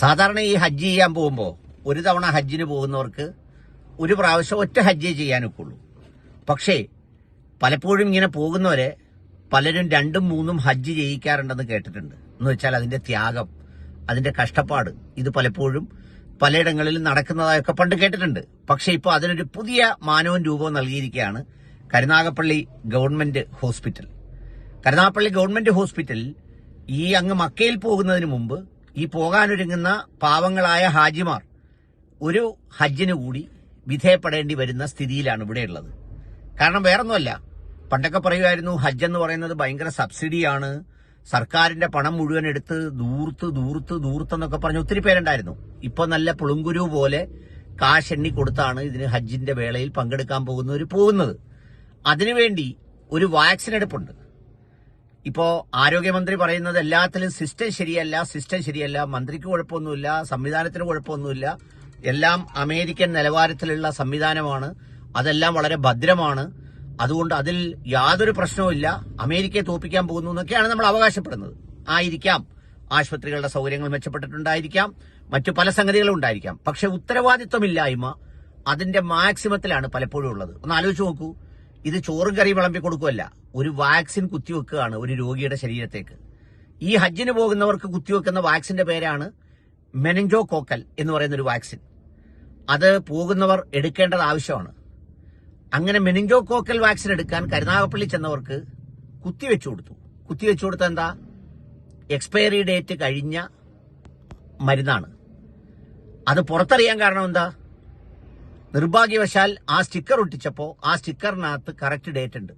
സാധാരണ ഈ ഹജ്ജ് ചെയ്യാൻ പോകുമ്പോൾ ഒരു തവണ ഹജ്ജിന് പോകുന്നവർക്ക് ഒരു പ്രാവശ്യം ഒറ്റ ഹജ്ജേ ചെയ്യാനൊക്കുള്ളൂ. പക്ഷേ പലപ്പോഴും ഇങ്ങനെ പോകുന്നവരെ പലരും രണ്ടും മൂന്നും ഹജ്ജ് ചെയ്യിക്കാറുണ്ടെന്ന് കേട്ടിട്ടുണ്ട്. എന്ന് വെച്ചാൽ അതിന്റെ ത്യാഗം അതിന്റെ കഷ്ടപ്പാട് ഇത് പലപ്പോഴും പലയിടങ്ങളിലും നടക്കുന്നതായൊക്കെ പണ്ട് കേട്ടിട്ടുണ്ട്. പക്ഷേ ഇപ്പോൾ അതിനൊരു പുതിയ മാനവും രൂപവും നൽകിയിരിക്കുകയാണ് Karunagappally government hospital. Karunagappally government ഹോസ്പിറ്റലിൽ ഈ അങ്ങ് മക്കയിൽ പോകുന്നതിന് മുമ്പ് ഈ പോകാനൊരുങ്ങുന്ന പാവങ്ങളായ ഹാജിമാർ ഒരു ഹജ്ജിന് കൂടി വിധേയപ്പെടേണ്ടി വരുന്ന സ്ഥിതിയിലാണ് ഇവിടെയുള്ളത്. കാരണം വേറൊന്നുമല്ല. പണ്ടൊക്കെ പറയുമായിരുന്നു ഹജ്ജ് എന്ന് പറയുന്നത് ഭയങ്കര സബ്സിഡിയാണ്. സർക്കാരിന്റെ പണം മുഴുവൻ എടുത്ത് ദൂർത്ത് ദൂർത്ത് ദൂർത്ത് എന്നൊക്കെ പറഞ്ഞ് ഒത്തിരി പേരുണ്ടായിരുന്നു. ഇപ്പൊ നല്ല പുളുങ്കുരു പോലെ കാശ് എണ്ണി കൊടുത്താണ് ഇതിന് ഹജ്ജിന്റെ വേളയിൽ പങ്കെടുക്കാൻ പോകുന്നവർ പോകുന്നത്. അതിനുവേണ്ടി ഒരു വാക്സിൻ എടുപ്പുണ്ട് ഇപ്പോ ആരോഗ്യമന്ത്രി പറയുന്നത് എല്ലാത്തിലും സിസ്റ്റം ശരിയല്ല സിസ്റ്റം ശരിയല്ല മന്ത്രിക്ക് കുഴപ്പമൊന്നുമില്ല സംവിധാനത്തിന് കുഴപ്പമൊന്നുമില്ല. എല്ലാം അമേരിക്കൻ നിലവാരത്തിലുള്ള സംവിധാനമാണ്. അതെല്ലാം വളരെ ഭദ്രമാണ്. അതുകൊണ്ട് അതിൽ യാതൊരു പ്രശ്നവുമില്ല അമേരിക്കയെ തോപ്പിക്കാൻ പോകുന്നു എന്നൊക്കെയാണ് നമ്മൾ അവകാശപ്പെടുന്നത്. ആയിരിക്കാം. ആശുപത്രികളുടെ സൗകര്യങ്ങൾ മെച്ചപ്പെട്ടിട്ടുണ്ടായിരിക്കാം. മറ്റു പല സംഗതികളും ഉണ്ടായിരിക്കാം. പക്ഷെ ഉത്തരവാദിത്വമില്ലായ്മ അതിന്റെ മാക്സിമത്തിലാണ് പലപ്പോഴും ഉള്ളത്. ഒന്ന് ആലോചിച്ച് നോക്കൂ. ഇത് ചോറും കറി വിളമ്പി കൊടുക്കുമല്ല ഒരു വാക്സിൻ കുത്തിവെക്കുകയാണ് ഒരു രോഗിയുടെ ശരീരത്തേക്ക്. ഈ ഹജ്ജിന് പോകുന്നവർക്ക് കുത്തിവെക്കുന്ന വാക്സിന്റെ പേരാണ് മെനഞ്ചോ കോക്കൽ എന്ന് പറയുന്ന ഒരു വാക്സിൻ. അത് പോകുന്നവർ എടുക്കേണ്ടത് ആവശ്യമാണ്. അങ്ങനെ മെനിഞ്ചോ കോക്കൽ വാക്സിൻ എടുക്കാൻ കരുനാഗപ്പള്ളി ചെന്നവർക്ക് കുത്തിവെച്ചു കൊടുത്തു. കുത്തിവെച്ചു കൊടുത്ത എന്താ? എക്സ്പയറി ഡേറ്റ് കഴിഞ്ഞ മരുന്നാണ്. അത് പുറത്തറിയാൻ കാരണം എന്താ? നിർഭാഗ്യവശാൽ ആ സ്റ്റിക്കർ ഒട്ടിച്ചപ്പോൾ ആ സ്റ്റിക്കറിനകത്ത് കറക്റ്റ് ഡേറ്റ് ഉണ്ട്.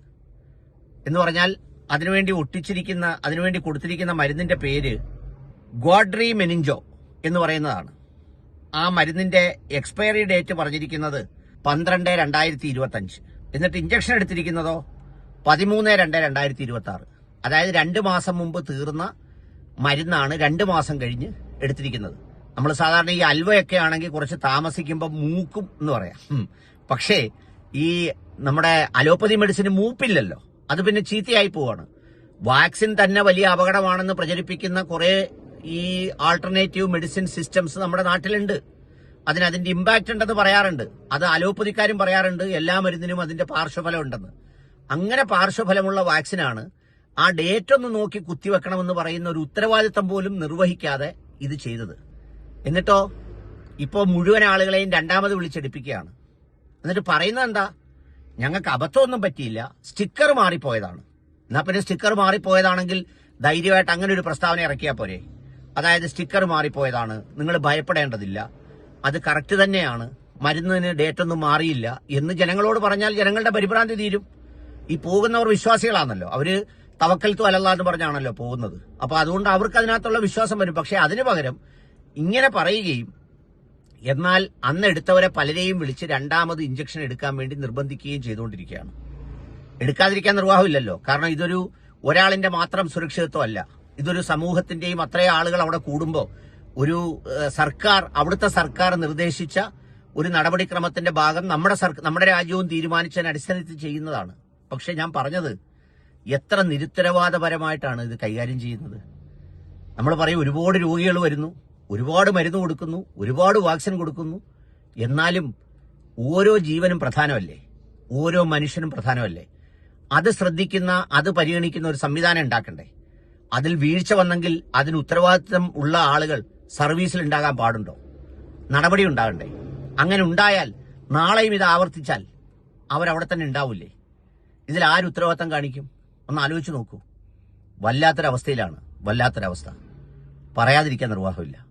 എന്ന് പറഞ്ഞാൽ അതിനുവേണ്ടി ഒട്ടിച്ചിരിക്കുന്ന അതിനുവേണ്ടി കൊടുത്തിരിക്കുന്ന മരുന്നിന്റെ പേര് ഗോഡ്രി മെനിഞ്ചോ എന്ന് പറയുന്നതാണ്. ആ മരുന്നിന്റെ എക്സ്പയറി ഡേറ്റ് പറഞ്ഞിരിക്കുന്നത് പന്ത്രണ്ട് രണ്ടായിരത്തി ഇരുപത്തഞ്ച് എന്നിട്ട് ഇഞ്ചക്ഷൻ എടുത്തിരിക്കുന്നതോ പതിമൂന്ന് രണ്ട് രണ്ടായിരത്തി ഇരുപത്തി ആറ് അതായത് രണ്ട് മാസം മുമ്പ് തീർന്ന മരുന്നാണ് രണ്ട് മാസം കഴിഞ്ഞ് എടുത്തിരിക്കുന്നത്. നമ്മൾ സാധാരണ ഈ അൽവയൊക്കെ ആണെങ്കിൽ കുറച്ച് താമസിക്കുമ്പോൾ മൂക്കും എന്ന് പറയാം. പക്ഷേ ഈ നമ്മുടെ അലോപ്പതി മെഡിസിന് മൂപ്പില്ലല്ലോ. അത് പിന്നെ ചീത്തയായി പോവാണ്. വാക്സിൻ തന്നെ വലിയ അപകടമാണെന്ന് പ്രചരിപ്പിക്കുന്ന കുറെ ഈ ആൾട്ടർനേറ്റീവ് മെഡിസിൻ സിസ്റ്റംസ് നമ്മുടെ നാട്ടിലുണ്ട്. അതിന് അതിന്റെ ഇമ്പാക്റ്റ് ഉണ്ടെന്ന് പറയാറുണ്ട്. അത് അലോപ്പതിക്കാരും പറയാറുണ്ട്. എല്ലാ മരുന്നിനും അതിന്റെ പാർശ്വഫലം ഉണ്ടെന്ന്. അങ്ങനെ പാർശ്വഫലമുള്ള വാക്സിനാണ് ആ ഡേറ്റ് ഒന്ന് നോക്കി കുത്തിവെക്കണമെന്ന് പറയുന്ന ഒരു ഉത്തരവാദിത്തം പോലും നിർവഹിക്കാതെ ഇത് ചെയ്തത്. എന്നിട്ടോ ഇപ്പോൾ മുഴുവൻ ആളുകളെയും രണ്ടാമത് വിളിച്ചെടുപ്പിക്കുകയാണ്. എന്നിട്ട് പറയുന്നത് എന്താ? ഞങ്ങൾക്ക് അബദ്ധമൊന്നും പറ്റിയില്ല. സ്റ്റിക്കർ മാറിപ്പോയതാണ്. എന്നാ പിന്നെ സ്റ്റിക്കർ മാറിപ്പോയതാണെങ്കിൽ ധൈര്യമായിട്ട് അങ്ങനെ ഒരു പ്രസ്താവന ഇറക്കിയാൽ പോരെ. അതായത് സ്റ്റിക്കർ മാറിപ്പോയതാണ്. നിങ്ങൾ ഭയപ്പെടേണ്ടതില്ല. അത് കറക്റ്റ് തന്നെയാണ്. മരുന്നിന് ഡേറ്റ് ഒന്നും മാറിയില്ല എന്ന് ജനങ്ങളോട് പറഞ്ഞാൽ ജനങ്ങളുടെ പരിഭ്രാന്തി തീരും. ഈ പോകുന്നവർ വിശ്വാസികളാണല്ലോ. അവർ തവക്കൽത്തു അലല്ല എന്ന് പറഞ്ഞാണല്ലോ പോകുന്നത്. അപ്പൊ അതുകൊണ്ട് അവർക്ക് അതിനകത്തുള്ള വിശ്വാസം വരും. പക്ഷെ അതിനു പകരം ഇങ്ങനെ പറയുകയും എന്നാൽ അന്ന് എടുത്തവരെ പലരെയും വിളിച്ച് രണ്ടാമത് ഇഞ്ചക്ഷൻ എടുക്കാൻ വേണ്ടി നിർബന്ധിക്കുകയും ചെയ്തുകൊണ്ടിരിക്കുകയാണ്. എടുക്കാതിരിക്കാൻ നിർവാഹമില്ലല്ലോ. കാരണം ഇതൊരു ഒരാളിന്റെ മാത്രം സുരക്ഷിതത്വമല്ല ഇതൊരു സമൂഹത്തിന്റെയും അത്രയും ആളുകൾ അവിടെ കൂടുമ്പോൾ ഒരു സർക്കാർ അവിടുത്തെ സർക്കാർ നിർദ്ദേശിച്ച ഒരു നടപടിക്രമത്തിന്റെ ഭാഗം നമ്മുടെ നമ്മുടെ രാജ്യവും തീരുമാനിച്ചതിന് അടിസ്ഥാനത്തിൽ ചെയ്യുന്നതാണ്. പക്ഷെ ഞാൻ പറഞ്ഞത് എത്ര നിരുത്തരവാദപരമായിട്ടാണ് ഇത് കൈകാര്യം ചെയ്യുന്നത്. നമ്മൾ പറയും ഒരുപാട് രോഗികൾ വരുന്നു. ഒരുപാട് മരുന്ന് കൊടുക്കുന്നു ഒരുപാട് വാക്സിൻ കൊടുക്കുന്നു. എന്നാലും ഓരോ ജീവനും പ്രധാനമല്ലേ? ഓരോ മനുഷ്യനും പ്രധാനമല്ലേ? അത് ശ്രദ്ധിക്കുന്ന അത് പരിഗണിക്കുന്ന ഒരു സംവിധാനം ഉണ്ടാക്കണ്ടേ? അതിൽ വീഴ്ച വന്നെങ്കിൽ അതിന് ഉത്തരവാദിത്വം ഉള്ള ആളുകൾ സർവീസിൽ ഉണ്ടാകാൻ പാടുണ്ടോ? നടപടി ഉണ്ടാകണ്ടേ? അങ്ങനെ ഉണ്ടായാൽ നാളെയും ഇത് ആവർത്തിച്ചാൽ അവരവിടെ തന്നെ ഉണ്ടാവില്ലേ ഇതിൽ ആര് ഉത്തരവാദിത്തം കാണിക്കും? ഒന്ന് ആലോചിച്ച് നോക്കൂ. വല്ലാത്തൊരവസ്ഥയിലാണ്. വല്ലാത്തൊരവസ്ഥ. പറയാതിരിക്കാൻ നിർവാഹമില്ല.